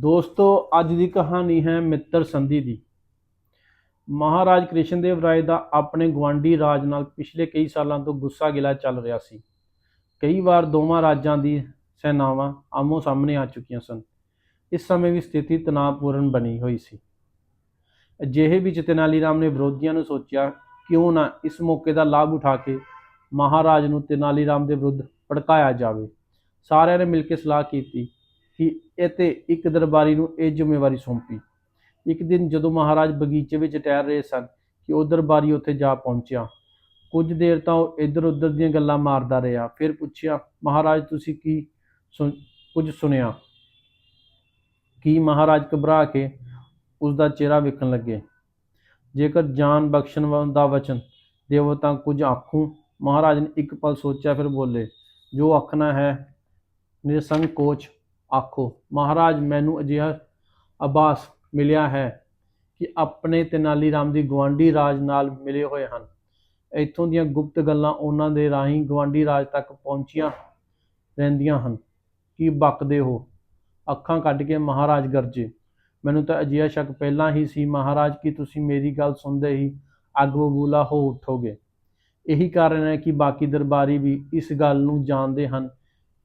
ਦੋਸਤੋ, ਅੱਜ ਦੀ ਕਹਾਣੀ ਹੈ ਮਿੱਤਰ ਸੰਧੀ ਦੀ। ਮਹਾਰਾਜ ਕ੍ਰਿਸ਼ਨਦੇਵ ਰਾਏ ਦਾ ਆਪਣੇ ਗਵਾਂਢੀ ਰਾਜ ਨਾਲ ਪਿਛਲੇ ਕਈ ਸਾਲਾਂ ਤੋਂ ਗੁੱਸਾ ਗਿਲਾ ਚੱਲ ਰਿਹਾ ਸੀ। ਕਈ ਵਾਰ ਦੋਵਾਂ ਰਾਜਾਂ ਦੀ ਸੈਨਾਵਾਂ ਆਮੋ ਸਾਹਮਣੇ ਆ ਚੁੱਕੀਆਂ ਸਨ। ਇਸ ਸਮੇਂ ਵੀ ਸਥਿਤੀ ਤਣਾਅਪੂਰਨ ਬਣੀ ਹੋਈ ਸੀ। ਅਜਿਹੇ ਵਿੱਚ ਤੇਨਾਲੀ ਰਾਮ ਨੇ ਵਿਰੋਧੀਆਂ ਨੂੰ ਸੋਚਿਆ, ਕਿਉਂ ਨਾ ਇਸ ਮੌਕੇ ਦਾ ਲਾਭ ਉਠਾ ਕੇ ਮਹਾਰਾਜ ਨੂੰ ਤੇਨਾਲੀ ਰਾਮ ਦੇ ਵਿਰੁੱਧ ਭੜਕਾਇਆ ਜਾਵੇ? ਸਾਰਿਆਂ ਨੇ ਮਿਲ ਕੇ ਸਲਾਹ ਕੀਤੀ। ਕਿ ਇਹ ਤੇ ਇੱਕ ਦਰਬਾਰੀ ਨੂੰ ਇਹ ਜ਼ਿੰਮੇਵਾਰੀ ਸੌਂਪੀ। ਇੱਕ ਦਿਨ ਜਦੋਂ ਮਹਾਰਾਜ ਬਗੀਚੇ ਵਿੱਚ ਟਹਿਲ ਰਹੇ ਸਨ ਕਿ ਉਹ ਦਰਬਾਰੀ ਉੱਥੇ ਜਾ ਪਹੁੰਚਿਆ, ਕੁਝ ਦੇਰ ਤਾਂ ਉਹ ਇੱਧਰ ਉੱਧਰ ਦੀਆਂ ਗੱਲਾਂ ਮਾਰਦਾ ਰਿਹਾ, ਫਿਰ ਪੁੱਛਿਆ, ਮਹਾਰਾਜ, ਤੁਸੀਂ ਕੀ ਸੁਣ- ਕੁਝ ਸੁਣਿਆ? ਕੀ ਮਹਾਰਾਜ ਘਬਰਾ ਕੇ ਉਸ ਦਾ ਚਿਹਰਾ ਵੇਖਣ ਲੱਗੇ। ਜੇਕਰ ਜਾਨ ਬਖਸ਼ਣ ਦਾ ਵਚਨ ਦੇਵੋ ਤਾਂ ਕੁਝ ਆਖੂੰ। ਮਹਾਰਾਜ ਨੇ ਇੱਕ ਪਲ ਸੋਚਿਆ, ਫਿਰ ਬੋਲੇ, ਜੋ ਆਖਣਾ ਹੈ ਨਿਰਸੰਕੋਚ ਆਖੋ, ਮਹਾਰਾਜ, ਮੈਨੂੰ ਅਜਿਹਾ ਆਭਾਸ ਮਿਲਿਆ ਹੈ ਕਿ ਆਪਣੇ ਤੇਨਾਲੀ ਰਾਮ ਦੀ ਗਵਾਂਢੀ ਰਾਜ ਨਾਲ ਮਿਲੇ ਹੋਏ ਹਨ। ਇੱਥੋਂ ਦੀਆਂ ਗੁਪਤ ਗੱਲਾਂ ਉਹਨਾਂ ਦੇ ਰਾਹੀਂ ਗਵਾਂਢੀ ਰਾਜ ਤੱਕ ਪਹੁੰਚੀਆਂ ਰਹਿੰਦੀਆਂ ਹਨ। ਕੀ ਬਕਦੇ ਹੋ? ਅੱਖਾਂ ਕੱਢ ਕੇ ਮਹਾਰਾਜ ਗਰਜੇ। ਮੈਨੂੰ ਤਾਂ ਅਜਿਹਾ ਸ਼ੱਕ ਪਹਿਲਾਂ ਹੀ ਸੀ, ਮਹਾਰਾਜ, ਕਿ ਤੁਸੀਂ ਮੇਰੀ ਗੱਲ ਸੁਣਦੇ ਹੀ ਅੱਗ ਬਬੂਲਾ ਹੋ ਉਠੋਗੇ? ਇਹੀ ਕਾਰਨ ਹੈ ਕਿ ਬਾਕੀ ਦਰਬਾਰੀ ਵੀ ਇਸ ਗੱਲ ਨੂੰ ਜਾਣਦੇ ਹਨ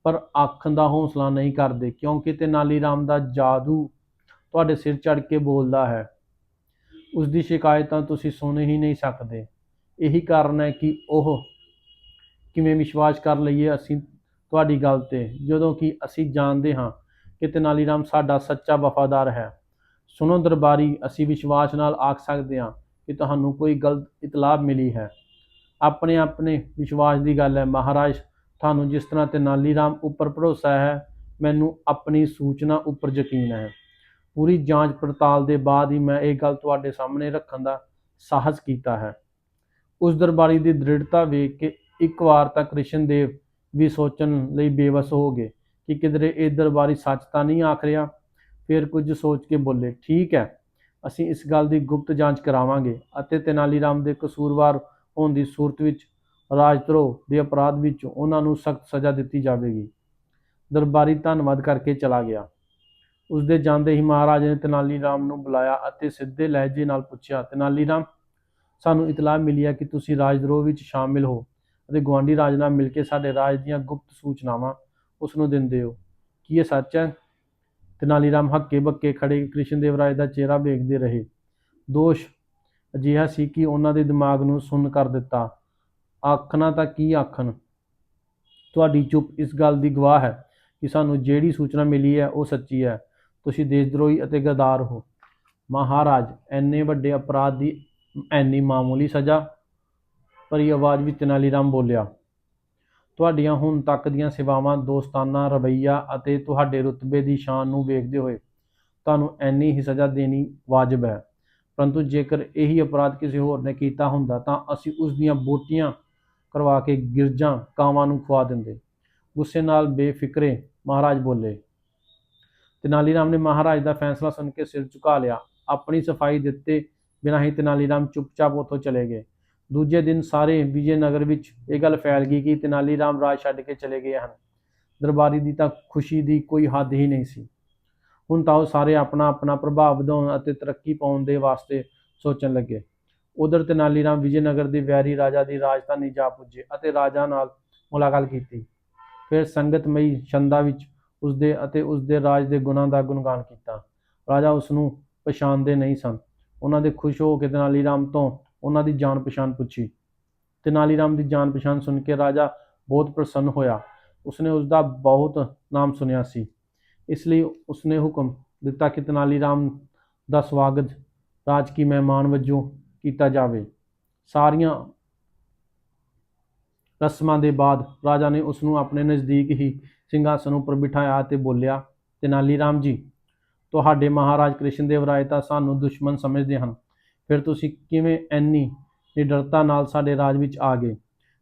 ਪਰ ਆਖਣ ਦਾ ਹੌਸਲਾ ਨਹੀਂ ਕਰਦੇ, ਕਿਉਂਕਿ ਤੇਨਾਲੀ ਰਾਮ ਦਾ ਜਾਦੂ ਤੁਹਾਡੇ ਸਿਰ ਚੜ ਕੇ ਬੋਲਦਾ ਹੈ। ਉਸ ਦੀ ਸ਼ਿਕਾਇਤਾਂ ਤੁਸੀਂ ਸੁਣ ਹੀ ਨਹੀਂ ਸਕਦੇ। ਇਹੀ ਕਾਰਨ ਹੈ ਕਿ ਉਹ ਕਿਵੇਂ ਵਿਸ਼ਵਾਸ ਕਰ ਲਈਏ ਅਸੀਂ ਤੁਹਾਡੀ ਗੱਲ ਤੇ, ਜਦੋਂ ਕਿ ਅਸੀਂ ਜਾਣਦੇ ਹਾਂ ਕਿ ਤੇਨਾਲੀ ਰਾਮ ਸਾਡਾ ਸੱਚਾ ਵਫਾਦਾਰ ਹੈ। ਸੁਣੋ ਦਰਬਾਰੀ, ਅਸੀਂ ਵਿਸ਼ਵਾਸ ਨਾਲ ਆਖ ਸਕਦੇ ਹਾਂ ਕਿ ਤੁਹਾਨੂੰ ਕੋਈ ਗਲਤ ਇਤਲਾਹ ਮਿਲੀ ਹੈ। ਆਪਣੇ ਆਪਣੇ ਵਿਸ਼ਵਾਸ ਦੀ ਗੱਲ ਹੈ, ਮਹਾਰਾਜ ਤੁਹਾਨੂੰ ਜਿਸ ਤਰ੍ਹਾਂ ਤੇਨਾਲੀ ਰਾਮ ਉੱਪਰ ਭਰੋਸਾ ਹੈ, ਮੈਨੂੰ ਆਪਣੀ ਸੂਚਨਾ ਉੱਪਰ ਯਕੀਨ ਹੈ। ਪੂਰੀ ਜਾਂਚ ਪੜਤਾਲ ਦੇ ਬਾਅਦ ਹੀ ਮੈਂ ਇਹ ਗੱਲ ਤੁਹਾਡੇ ਸਾਹਮਣੇ ਰੱਖਣ ਦਾ ਸਾਹਸ ਕੀਤਾ ਹੈ। ਉਸ ਦਰਬਾਰੀ ਦੀ ਦ੍ਰਿੜਤਾ ਵੇਖ ਕੇ ਇੱਕ ਵਾਰ ਤਾਂ ਕ੍ਰਿਸ਼ਨ ਦੇਵ ਵੀ ਸੋਚਣ ਲਈ ਬੇਵਸ ਹੋ ਗਏ ਕਿ ਕਿਧਰੇ ਇਹ ਦਰਬਾਰੀ ਸੱਚ ਤਾਂ ਨਹੀਂ ਆਖ ਰਿਹਾ। ਫਿਰ ਕੁਝ ਸੋਚ ਕੇ ਬੋਲੇ, ਠੀਕ ਹੈ, ਅਸੀਂ ਇਸ ਗੱਲ ਦੀ ਗੁਪਤ ਜਾਂਚ ਕਰਾਵਾਂਗੇ ਅਤੇ ਤੇਨਾਲੀ ਰਾਮ ਦੇ ਕਸੂਰਵਾਰ ਹੋਣ ਦੀ ਸੂਰਤ ਵਿੱਚ ਰਾਜਧਰੋਹ ਦੇ ਅਪਰਾਧ ਵਿੱਚ ਉਹਨਾਂ ਨੂੰ ਸਖਤ ਸਜ਼ਾ ਦਿੱਤੀ ਜਾਵੇਗੀ। ਦਰਬਾਰੀ ਧੰਨਵਾਦ ਕਰਕੇ ਚਲਾ ਗਿਆ। ਉਸ ਦੇ ਜਾਂਦੇ ਹੀ ਮਹਾਰਾਜ ਨੇ ਤੇਨਾਲੀ ਰਾਮ ਨੂੰ ਬੁਲਾਇਆ ਅਤੇ ਸਿੱਧੇ ਲਹਿਜੇ ਨਾਲ ਪੁੱਛਿਆ, ਤੇਨਾਲੀ ਰਾਮ, ਸਾਨੂੰ ਇਤਲਾਹ ਮਿਲੀ ਹੈ ਕਿ ਤੁਸੀਂ ਰਾਜਧਰੋਹ ਵਿੱਚ ਸ਼ਾਮਿਲ ਹੋ ਅਤੇ ਗਵਾਂਢੀ ਰਾਜ ਨਾਲ ਮਿਲ ਕੇ ਸਾਡੇ ਰਾਜ ਦੀਆਂ ਗੁਪਤ ਸੂਚਨਾਵਾਂ ਉਸ ਨੂੰ ਦਿੰਦੇ ਹੋ। ਕੀ ਇਹ ਸੱਚ ਹੈ? ਤੇਨਾਲੀ ਰਾਮ ਹੱਕੇ ਬੱਕੇ ਖੜੇ ਕ੍ਰਿਸ਼ਨ ਦੇਵ ਰਾਏ ਦਾ ਚਿਹਰਾ ਵੇਖਦੇ ਰਹੇ। ਦੋਸ਼ ਅਜਿਹਾ ਸੀ ਕਿ ਉਹਨਾਂ ਦੇ ਦਿਮਾਗ ਨੂੰ ਸੁੰਨ ਕਰ ਦਿੱਤਾ। ਆਖਣਾ ਤਾਂ ਕੀ ਆਖਣ? ਤੁਹਾਡੀ ਚੁੱਪ ਇਸ ਗੱਲ ਦੀ ਗਵਾਹ ਹੈ ਕਿ ਸਾਨੂੰ ਜਿਹੜੀ ਸੂਚਨਾ ਮਿਲੀ ਹੈ ਉਹ ਸੱਚੀ ਹੈ। ਤੁਸੀਂ ਦੇਸ਼ਦਰੋਹੀ ਅਤੇ ਗਦਾਰ ਹੋ। ਮਹਾਰਾਜ, ਐਨੇ ਵੱਡੇ ਅਪਰਾਧ ਦੀ ਐਨੀ ਮਾਮੂਲੀ ਸਜ਼ਾ? ਭਰੀ ਆਵਾਜ਼ ਵਿੱਚ ਤੇਨਾਲੀ ਰਾਮ ਬੋਲਿਆ, ਤੁਹਾਡੀਆਂ ਹੁਣ ਤੱਕ ਦੀਆਂ ਸੇਵਾਵਾਂ, ਦੋਸਤਾਨਾ, ਰਵੱਈਆ ਅਤੇ ਤੁਹਾਡੇ ਰੁਤਬੇ ਦੀ ਸ਼ਾਨ ਨੂੰ ਵੇਖਦੇ ਹੋਏ ਤੁਹਾਨੂੰ ਐਨੀ ਹੀ ਸਜ਼ਾ ਦੇਣੀ ਵਾਜਬ ਹੈ। ਪਰੰਤੂ ਜੇਕਰ ਇਹੀ ਅਪਰਾਧ ਕਿਸੇ ਹੋਰ ਨੇ ਕੀਤਾ ਹੁੰਦਾ ਤਾਂ ਅਸੀਂ ਉਸ ਦੀਆਂ ਬੋਟੀਆਂ ਕਰਵਾ ਕੇ ਗਿਰਜਾਂ ਕਾਵਾਂ ਨੂੰ ਖਵਾ ਦਿੰਦੇ। ਗੁੱਸੇ ਨਾਲ ਬੇਫਿਕਰੇ ਮਹਾਰਾਜ ਬੋਲੇ, ਤੇਨਾਲੀ ਰਾਮ ਨੇ ਮਹਾਰਾਜ ਦਾ ਫੈਸਲਾ ਸੁਣ ਕੇ ਸਿਰ ਝੁਕਾ ਲਿਆ। ਆਪਣੀ ਸਫ਼ਾਈ ਦਿੱਤੇ ਬਿਨਾਂ ਹੀ ਤੇਨਾਲੀ ਰਾਮ ਚੁੱਪਚਾਪ ਉੱਥੋਂ ਚਲੇ ਗਏ। ਦੂਜੇ ਦਿਨ ਸਾਰੇ ਵਿਜੇ ਨਗਰ ਵਿੱਚ ਇਹ ਗੱਲ ਫੈਲ ਗਈ ਕਿ ਤੇਨਾਲੀ ਰਾਮ ਰਾਜ ਛੱਡ ਕੇ ਚਲੇ ਗਏ ਹਨ। ਦਰਬਾਰੀ ਦੀ ਤਾਂ ਖੁਸ਼ੀ ਦੀ ਕੋਈ ਹੱਦ ਹੀ ਨਹੀਂ ਸੀ। ਹੁਣ ਤਾਂ ਉਹ ਸਾਰੇ ਆਪਣਾ ਆਪਣਾ ਪ੍ਰਭਾਵ ਵਧਾਉਣ ਅਤੇ ਤਰੱਕੀ ਪਾਉਣ ਦੇ ਵਾਸਤੇ ਸੋਚਣ ਲੱਗੇ। ਉਧਰ ਤੇਨਾਲੀ ਰਾਮ ਵਿਜੇ ਨਗਰ ਦੇ ਵੈਰੀ ਰਾਜਾ ਦੀ ਰਾਜਧਾਨੀ ਜਾ ਪੁੱਜੇ ਅਤੇ ਰਾਜਾ ਨਾਲ ਮੁਲਾਕਾਤ ਕੀਤੀ। ਫਿਰ ਸੰਗਤਮਈ ਛੰਦਾ ਵਿੱਚ ਉਸਦੇ ਅਤੇ ਉਸਦੇ ਰਾਜ ਦੇ ਗੁਣਾਂ ਦਾ ਗੁਣਗਾਨ ਕੀਤਾ। ਰਾਜਾ ਉਸ ਨੂੰ ਪਛਾਣਦੇ ਨਹੀਂ ਸਨ। ਉਹਨਾਂ ਦੇ ਖੁਸ਼ ਹੋ ਕੇ ਤੇਨਾਲੀ ਰਾਮ ਤੋਂ ਉਹਨਾਂ ਦੀ ਜਾਣ ਪਛਾਣ ਪੁੱਛੀ। ਤੇਨਾਲੀ ਰਾਮ ਦੀ ਜਾਣ ਪਛਾਣ ਸੁਣ ਕੇ ਰਾਜਾ ਬਹੁਤ ਪ੍ਰਸੰਨ ਹੋਇਆ। ਉਸਨੇ ਉਸ ਦਾ ਬਹੁਤ ਨਾਮ ਸੁਨਿਆ ਸੀ। ਇਸ ਲਈ ਉਸਨੇ ਹੁਕਮ ਦਿੱਤਾ ਕਿ ਤੇਨਾਲੀ ਰਾਮ ਦਾ ਸਵਾਗਤ ਰਾਜ ਕੀ ਮਹਿਮਾਨ ਵਜੋਂ ਕੀਤਾ ਜਾਵੇ। ਸਾਰੀਆਂ ਰਸਮਾਂ ਦੇ ਬਾਅਦ ਰਾਜਾ ਨੇ ਉਸ ਨੂੰ ਆਪਣੇ ਨਜ਼ਦੀਕ ਹੀ ਸਿੰਘਾਸਨ ਉੱਪਰ ਬਿਠਾਇਆ ਅਤੇ ਬੋਲਿਆ ਤੇਨਾਲੀ ਰਾਮ ਜੀ, ਤੁਹਾਡੇ ਮਹਾਰਾਜ ਕ੍ਰਿਸ਼ਨ ਦੇਵ ਰਾਏ ਤਾਂ ਸਾਨੂੰ ਦੁਸ਼ਮਣ ਸਮਝਦੇ ਹਨ। ਫਿਰ ਤੁਸੀਂ ਕਿਵੇਂ ਐਨੀ ਨਿਡਰਤਾ ਨਾਲ ਸਾਡੇ ਰਾਜ ਵਿੱਚ ਆ ਗਏ?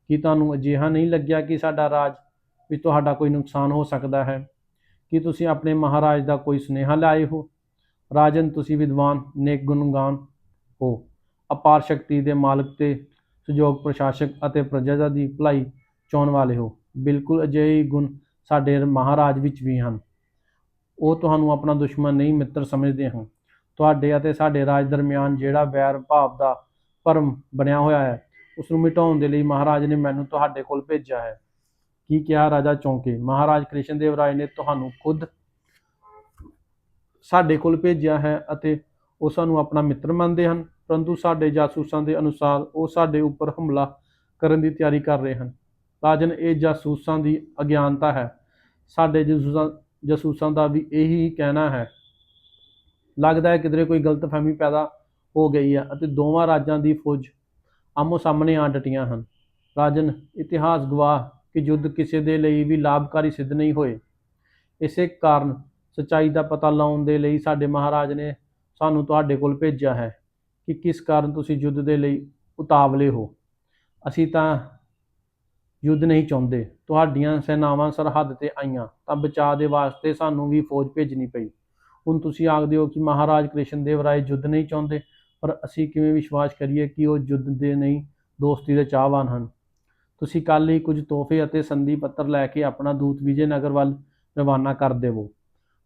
ਕੀ ਤੁਹਾਨੂੰ ਅਜਿਹਾ ਨਹੀਂ ਲੱਗਿਆ ਕਿ ਸਾਡਾ ਰਾਜ ਵਿੱਚ ਤੁਹਾਡਾ ਕੋਈ ਨੁਕਸਾਨ ਹੋ ਸਕਦਾ ਹੈ? ਕੀ ਤੁਸੀਂ ਆਪਣੇ ਮਹਾਰਾਜ ਦਾ ਕੋਈ ਸੁਨੇਹਾ ਲਾਏ ਹੋ? ਰਾਜਨ, ਤੁਸੀਂ ਵਿਦਵਾਨ ਨੇਕ ਗੁਣਗਾਨ ਹੋ। ਅਪਾਰ ਸ਼ਕਤੀ ਦੇ ਮਾਲਕ ਤੇ ਸੁਜੋਗ ਪ੍ਰਸ਼ਾਸਕ ਅਤੇ ਪ੍ਰਜਾ ਦੀ ਭਲਾਈ ਚਾਹੁਣ ਵਾਲੇ ਹੋ। ਬਿਲਕੁਲ ਅਜਿਹੇ ਗੁਣ ਸਾਡੇ ਮਹਾਰਾਜ ਵਿੱਚ ਵੀ ਹਨ। ਉਹ ਤੁਹਾਨੂੰ ਆਪਣਾ ਦੁਸ਼ਮਣ ਨਹੀਂ ਮਿੱਤਰ ਸਮਝਦੇ ਹਨ। ਤੁਹਾਡੇ ਅਤੇ ਸਾਡੇ ਰਾਜ ਦਰਮਿਆਨ ਜਿਹੜਾ ਵੈਰ ਭਾਵ ਦਾ ਭਰਮ ਬਣਿਆ ਹੋਇਆ ਹੈ ਉਸ ਨੂੰ ਮਿਟਾਉਣ ਦੇ ਲਈ ਮਹਾਰਾਜ ਨੇ ਮੈਨੂੰ ਤੁਹਾਡੇ ਕੋਲ ਭੇਜਿਆ ਹੈ। ਕੀ ਕਿਹਾ ਰਾਜਾ ਚੌਂਕੇ? ਮਹਾਰਾਜ ਕ੍ਰਿਸ਼ਨ ਦੇਵ ਰਾਏ ਨੇ ਤੁਹਾਨੂੰ ਖੁਦ ਸਾਡੇ ਕੋਲ ਭੇਜਿਆ ਹੈ ਅਤੇ ਉਹ ਸਾਨੂੰ ਆਪਣਾ ਮਿੱਤਰ ਮੰਨਦੇ ਹਨ। ਪਰੰਤੂ ਸਾਡੇ ਜਾਸੂਸਾਂ ਦੇ ਅਨੁਸਾਰ ਉਹ ਸਾਡੇ ਉੱਪਰ ਹਮਲਾ ਕਰਨ ਦੀ ਤਿਆਰੀ ਕਰ ਰਹੇ ਹਨ। ਰਾਜਨ, ਇਹ ਜਾਸੂਸਾਂ ਦੀ ਅਗਿਆਨਤਾ ਹੈ। ਸਾਡੇ ਜਾਸੂਸਾਂ ਜਾਸੂਸਾਂ ਦਾ ਵੀ ਇਹੀ ਕਹਿਣਾ ਹੈ। ਲੱਗਦਾ ਹੈ ਕਿਧਰੇ ਕੋਈ ਗਲਤਫਹਿਮੀ ਪੈਦਾ ਹੋ ਗਈ ਹੈ ਅਤੇ ਦੋਵਾਂ ਰਾਜਾਂ ਦੀ ਫੌਜ ਆਮੋ ਸਾਹਮਣੇ ਆ ਡਟੀਆਂ ਹਨ। ਰਾਜਨ, ਇਤਿਹਾਸ ਗਵਾਹ ਕਿ ਯੁੱਧ ਕਿਸੇ ਦੇ ਲਈ ਵੀ ਲਾਭਕਾਰੀ ਸਿੱਧ ਨਹੀਂ ਹੋਏ। ਇਸੇ ਕਾਰਨ ਸਚਾਈ ਦਾ ਪਤਾ ਲਾਉਣ ਦੇ ਲਈ ਸਾਡੇ ਮਹਾਰਾਜ ਨੇ ਸਾਨੂੰ ਤੁਹਾਡੇ ਕੋਲ ਭੇਜਿਆ ਹੈ। ਕਿ ਕਿਸ ਕਾਰਨ ਤੁਸੀਂ ਯੁੱਧ ਦੇ ਲਈ ਉਤਾਵਲੇ ਹੋ? ਅਸੀਂ ਤਾਂ ਯੁੱਧ ਨਹੀਂ ਚਾਹੁੰਦੇ। ਤੁਹਾਡੀਆਂ ਸੈਨਾਵਾਂ ਸਰਹੱਦ ਤੇ ਆਈਆਂ, ਤਾਂ ਬਚਾਅ ਦੇ ਵਾਸਤੇ ਸਾਨੂੰ ਵੀ ਫੌਜ ਭੇਜਣੀ ਪਈ। ਹੁਣ ਤੁਸੀਂ ਆਖਦੇ ਹੋ ਕਿ ਮਹਾਰਾਜ ਕ੍ਰਿਸ਼ਨ ਦੇਵ ਰਾਏ ਯੁੱਧ ਨਹੀਂ ਚਾਹੁੰਦੇ, ਪਰ ਅਸੀਂ ਕਿਵੇਂ ਵਿਸ਼ਵਾਸ ਕਰੀਏ ਕਿ ਉਹ ਯੁੱਧ ਦੇ ਨਹੀਂ, ਦੋਸਤੀ ਦੇ ਚਾਹਵਾਨ ਹਨ? ਤੁਸੀਂ ਕੱਲ ਹੀ ਕੁਝ ਤੋਹਫੇ ਅਤੇ ਸੰਧੀ ਪੱਤਰ ਲੈ ਕੇ ਆਪਣਾ ਦੂਤ ਵਿਜੇ ਨਗਰ ਵੱਲ ਰਵਾਨਾ ਕਰ ਦੇਵੋ।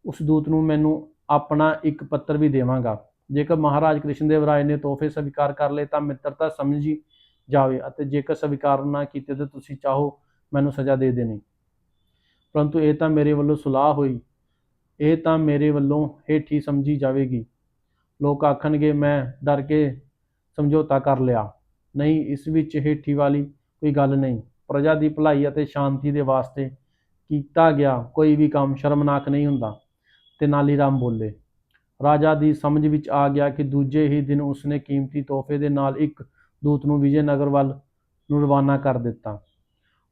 ਉਸ ਦੂਤ ਨੂੰ ਮੈਨੂੰ ਆਪਣਾ ਇੱਕ ਪੱਤਰ ਵੀ ਦੇਵਾਂਗਾ। ਜੇਕਰ ਮਹਾਰਾਜ ਕ੍ਰਿਸ਼ਨ ਦੇਵ ਰਾਏ ਨੇ ਤੋਹਫੇ ਸਵੀਕਾਰ ਕਰ ਲਏ ਤਾਂ ਮਿੱਤਰਤਾ ਸਮਝੀ ਜਾਵੇ ਅਤੇ ਜੇਕਰ ਸਵੀਕਾਰ ਨਾ ਕੀਤੇ ਤਾਂ ਤੁਸੀਂ ਚਾਹੋ ਮੈਨੂੰ ਸਜ਼ਾ ਦੇ ਦੇਣੀ। ਪਰੰਤੂ ਇਹ ਤਾਂ ਮੇਰੇ ਵੱਲੋਂ ਸੁਲਾਹ ਹੋਈ। ਇਹ ਤਾਂ ਮੇਰੇ ਵੱਲੋਂ ਹੇਠੀ ਸਮਝੀ ਜਾਵੇਗੀ। ਲੋਕ ਆਖਣਗੇ, ਮੈਂ ਡਰ ਕੇ ਸਮਝੌਤਾ ਕਰ ਲਿਆ। ਨਹੀਂ, ਇਸ ਵਿੱਚ ਹੇਠੀ ਵਾਲੀ ਕੋਈ ਗੱਲ ਨਹੀਂ। ਪ੍ਰਜਾ ਦੀ ਭਲਾਈ ਅਤੇ ਸ਼ਾਂਤੀ ਦੇ ਵਾਸਤੇ ਕੀਤਾ ਗਿਆ ਕੋਈ ਵੀ ਕੰਮ ਸ਼ਰਮਨਾਕ ਨਹੀਂ ਹੁੰਦਾ। ਤੇਨਾਲੀ ਰਾਮ ਬੋਲੇ ਰਾਜਾ ਦੀ ਸਮਝ ਵਿੱਚ ਆ ਗਿਆ ਕਿ ਦੂਜੇ ਹੀ ਦਿਨ ਉਸਨੇ ਕੀਮਤੀ ਤੋਹਫੇ ਦੇ ਨਾਲ ਇੱਕ ਦੂਤ ਨੂੰ ਵਿਜੇ ਨਗਰ ਵੱਲ ਨੂੰ ਰਵਾਨਾ ਕਰ ਦਿੱਤਾ।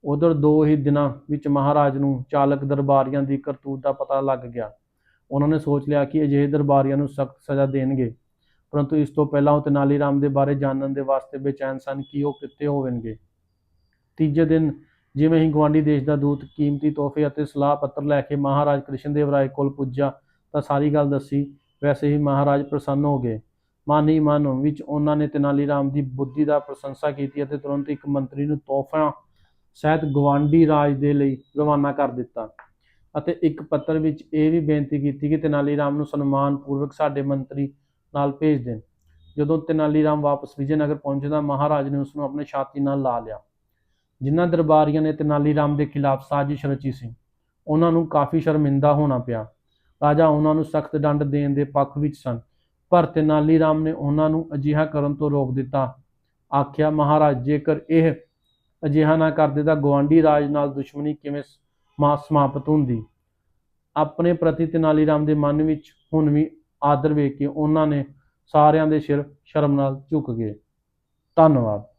ਉਧਰ ਦੋ ਹੀ ਦਿਨਾਂ ਵਿੱਚ ਮਹਾਰਾਜ ਨੂੰ ਚਾਲਕ ਦਰਬਾਰੀਆਂ ਦੀ ਕਰਤੂਤ ਦਾ ਪਤਾ ਲੱਗ ਗਿਆ। ਉਹਨਾਂ ਨੇ ਸੋਚ ਲਿਆ ਕਿ ਅਜਿਹੇ ਦਰਬਾਰੀਆਂ ਨੂੰ ਸਖਤ ਸਜ਼ਾ ਦੇਣਗੇ, ਪਰੰਤੂ ਇਸ ਤੋਂ ਪਹਿਲਾਂ ਉਹ ਤੇਨਾਲੀ ਰਾਮ ਦੇ ਬਾਰੇ ਜਾਣਨ ਦੇ ਵਾਸਤੇ ਬੇਚੈਨ ਸਨ ਕਿ ਉਹ ਕਿੱਥੇ ਹੋਣਗੇ। ਤੀਜੇ ਦਿਨ ਜਿਵੇਂ ਹੀ ਗਵਾਂਡੀ ਦੇਸ਼ ਦਾ ਦੂਤ ਕੀਮਤੀ ਤੋਹਫੇ ਅਤੇ ਸਲਾਹ ਪੱਤਰ ਲੈ ਕੇ ਮਹਾਰਾਜ ਕ੍ਰਿਸ਼ਨ ਦੇਵ ਰਾਏ ਕੋਲ ਪੁੱਜਾ ਤਾਂ ਸਾਰੀ ਗੱਲ ਦੱਸੀ ਵੈਸੇ ਹੀ ਮਹਾਰਾਜ ਪ੍ਰਸੰਨ ਹੋ ਗਏ। ਮਨ ਹੀ ਮਨ ਵਿੱਚ ਉਹਨਾਂ ਨੇ ਤੇਨਾਲੀ ਰਾਮ ਦੀ ਬੁੱਧੀ ਦਾ ਪ੍ਰਸ਼ੰਸਾ ਕੀਤੀ ਅਤੇ ਤੁਰੰਤ ਇੱਕ ਮੰਤਰੀ ਨੂੰ ਤੋਹਫਿਆਂ ਸਹਿਤ ਗਵਾਂਡੀ ਰਾਜ ਦੇ ਲਈ ਰਵਾਨਾ ਕਰ ਦਿੱਤਾ ਅਤੇ ਇੱਕ ਪੱਤਰ ਵਿੱਚ ਇਹ ਵੀ ਬੇਨਤੀ ਕੀਤੀ ਕਿ ਤੇਨਾਲੀ ਰਾਮ ਨੂੰ ਸਨਮਾਨ ਪੂਰਵਕ ਸਾਡੇ ਮੰਤਰੀ ਨਾਲ ਭੇਜ ਦੇਣ। ਜਦੋਂ ਤੇਨਾਲੀ ਰਾਮ ਵਾਪਸ ਵਿਜੇਨਗਰ ਪਹੁੰਚੇ ਤਾਂ ਮਹਾਰਾਜ ਨੇ ਉਸ ਨੂੰ ਆਪਣੇ ਛਾਤੀ ਨਾਲ ਲਾ ਲਿਆ। ਜਿਨ੍ਹਾਂ ਦਰਬਾਰੀਆਂ ਨੇ ਤੇਨਾਲੀ ਰਾਮ ਦੇ ਖਿਲਾਫ ਸਾਜ਼ਿਸ਼ ਰਚੀ ਸੀ, ਉਹਨਾਂ ਨੂੰ ਕਾਫੀ ਸ਼ਰਮਿੰਦਾ ਹੋਣਾ ਪਿਆ। ਰਾਜਾ ਉਹਨਾਂ ਨੂੰ ਸਖਤ ਦੰਡ ਦੇਣ ਦੇ ਪੱਖ ਵਿੱਚ ਸਨ। ਪਰ ਤੇਨਾਲੀ ਰਾਮ ਨੇ ਉਹਨਾਂ ਨੂੰ ਅਜਿਹਾ ਕਰਨ ਤੋਂ ਰੋਕ ਦਿੱਤਾ। ਆਖਿਆ, ਮਹਾਰਾਜ, ਜੇਕਰ ਇਹ ਅਜਿਹਾ ਨਾ ਕਰਦੇ ਤਾਂ ਗਵਾਂਡੀ ਰਾਜ ਨਾਲ ਦੁਸ਼ਮਣੀ ਕਿਵੇਂ ਸਮਾਪਤ ਹੁੰਦੀ? ਆਪਣੇ ਪ੍ਰਤੀ ਤੇਨਾਲੀ ਰਾਮ ਦੇ ਮਨ ਵਿੱਚ ਹੁਣ ਵੀ ਆਦਰ ਵੇਖ ਕੇ ਉਹਨਾਂ ਨੇ ਸਾਰਿਆਂ ਦੇ ਸਿਰ ਸ਼ਰਮ ਨਾਲ ਝੁਕ ਗਏ। ਧੰਨਵਾਦ।